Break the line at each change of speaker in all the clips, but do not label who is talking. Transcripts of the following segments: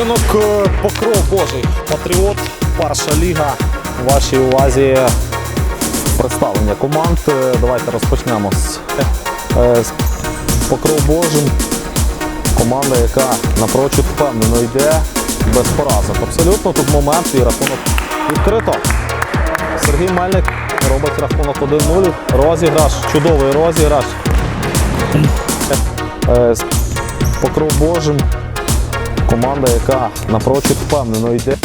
Поєдинок е, Покров Божий. Патріот, перша ліга. У вашій увазі представлення команд. Е, Давайте розпочнемо з, е, з Покров Божим. Команда, яка напрочуд впевнено йде без поразок. Абсолютно тут момент і рахунок відкрито. Сергій Мельник робить рахунок 1-0. Розіграш, чудовий розіграш. Покров Божим. Команда, яка напрочуд впевнено йде.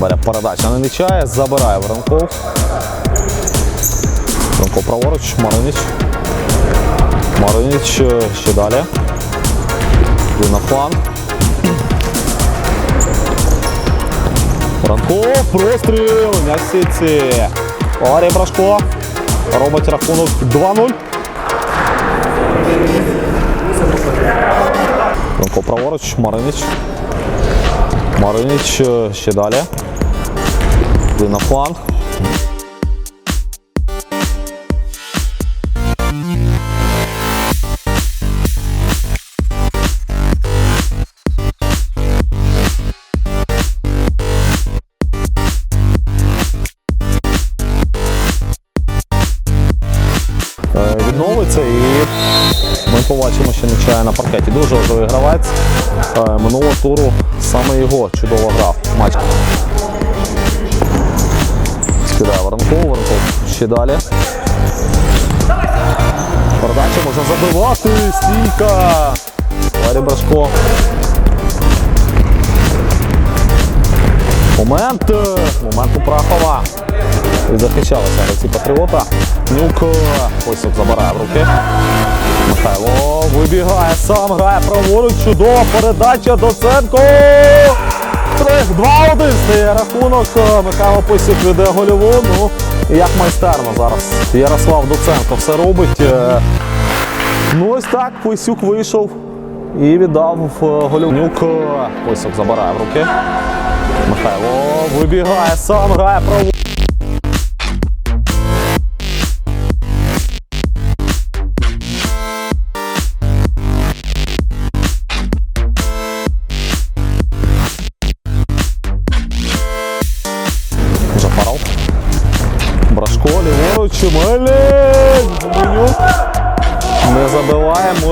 Бере передача на Нечая, забирає Воронков. Воронков праворуч, Маринич. Маринич е, ще далі. Йде на фланг. Воронков, простріл, в. Валерій Брашко робить рахунок 2-0. Воронков праворуч, Маринич. Маринич е, ще далі. Йде на фланг. Відновиться і ми побачимо, що нечає на паркеті. Дуже важливий гравець. Е, Минулого туру саме його чудово грав матч. Скидає Воронков, Воронков ще далі. Передача можна забивати, стійка. Ларі Брашко. Момент. е, Момент у Прахова. І захищалися гравці Патріота. Нюк ось забирає в руки. Михайло вибігає, сам грає праворуч. Чудова передача Доценко. 2-1 стає рахунок. Михайло Посюк веде гольову. Ну, як майстерно зараз. Ярослав Доценко все робить. Е, Ну ось так, Посюк вийшов і віддав е, гольову. Нюк Посюк забирає в руки. Михайло вибігає, сам грає праворуч.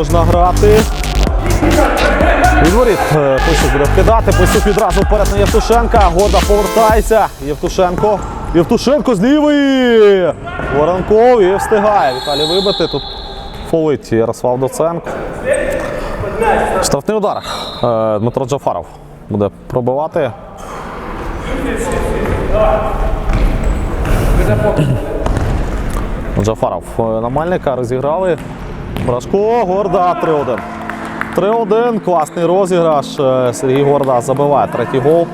Можна грати. Відворіт е, буде вкидати. Посюк відразу вперед на Євтушенка. Горда повертається. Євтушенко. Євтушенко з лівої. Воронков і встигає. Віталій вибити. Тут фолить Ярослав Доценко. Штрафний удар. Е, Дмитро Джафаров буде пробивати. Джафаров е, на Мальника розіграли. Брашко, Горда 3-1. 3-1, класний розіграш. Е, Сергій Горда забиває третій гол.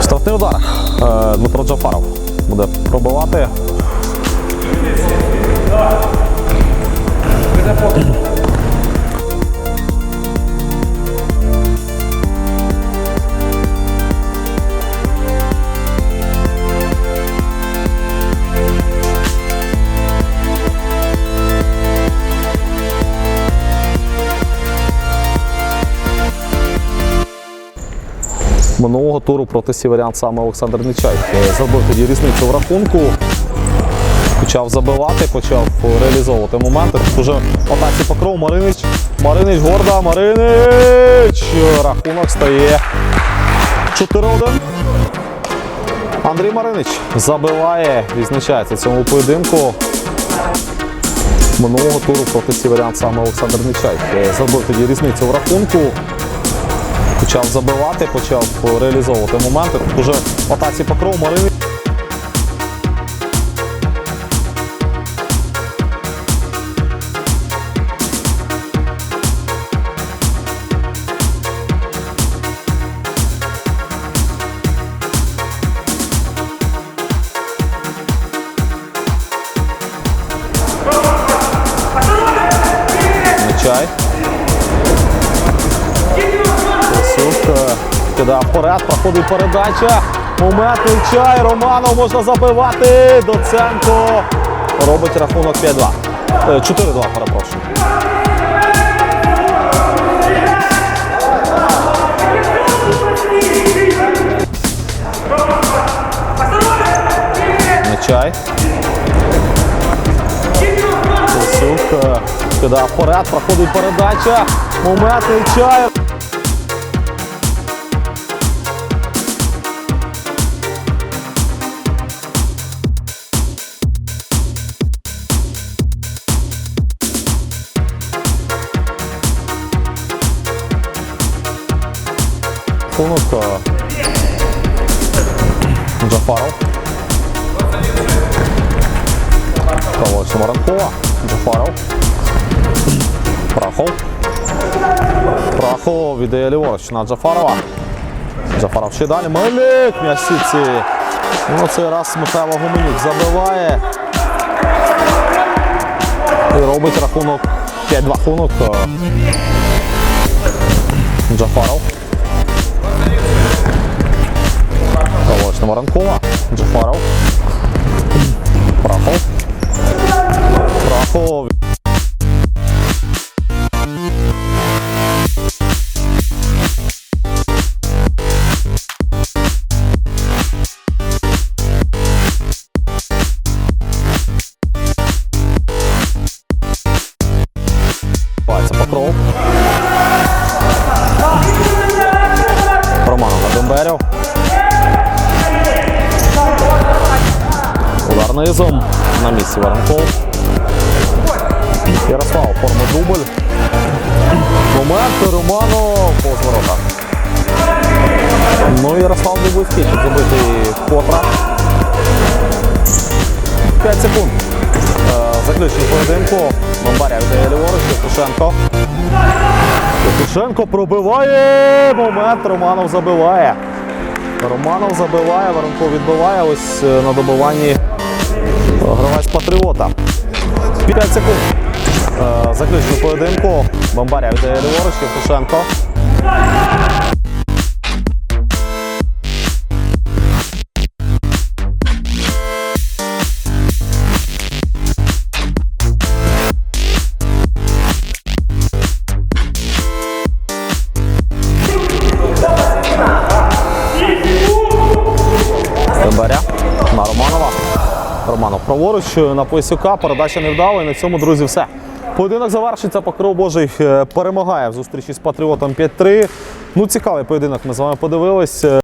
Штрафний удар. Е, Дмитро Джафаров буде пробивати. Минулого туру проти сіверян саме Олександр Нечай е, зробив тоді різницю в рахунку. Почав забивати, почав реалізовувати моменти. Тут уже атаці покров Маринич. Маринич горда, Маринич! Рахунок стає 4-1. Андрій Маринич забиває, відзначається цьому поєдинку. Минулого туру проти сіверян саме Олександр Нечай е, зробив тоді різницю в рахунку почав забивати, почав реалізовувати моменти. Уже в атаці по крову морили. Чай. Кидає вперед, проходить передача. Момент чай. Романов можна забивати. Доценко робить рахунок 5-2. Е, 4-2, перепрошую. Нечай. Лисюк е, кидає вперед, проходить передача. Момент Нечай. Рахунок е, Джафаров. Кого Самаранкова. Джафаров. Прахов. Прахов віддає ліворуч на Джафарова. Джафаров ще далі. В сітці. Ну, цей раз Михайло Гуменюк забиває. І робить рахунок 5-2 рахунок. е, Джафаров. Кого Самаранкова. Джафаров. Прахов. Пальця покров. Удар низом. На місці Воронков. Ярослав оформив дубль. Момент Романов повз ворота. Ну, Ярослав не близький, щоб забити вкотре. 5 секунд. Е, Заключний поєдинку. Бомбаря віддає ліворуч, Євтушенко. Євтушенко пробиває. Момент Романов забиває. Романов забиває, Воронков відбиває. Ось е, на добиванні е, Патріота. 5 секунд. Е, Заключний поєдинку. Бомбаря віддає ліворуч, Євтушенко. Романов праворуч на Поясюка. Передача не вдала. І на цьому, друзі, все. Поєдинок завершиться. Покров Божий е, перемагає в зустрічі з Патріотом 5-3. Ну, цікавий поєдинок. Ми з вами подивились. Е,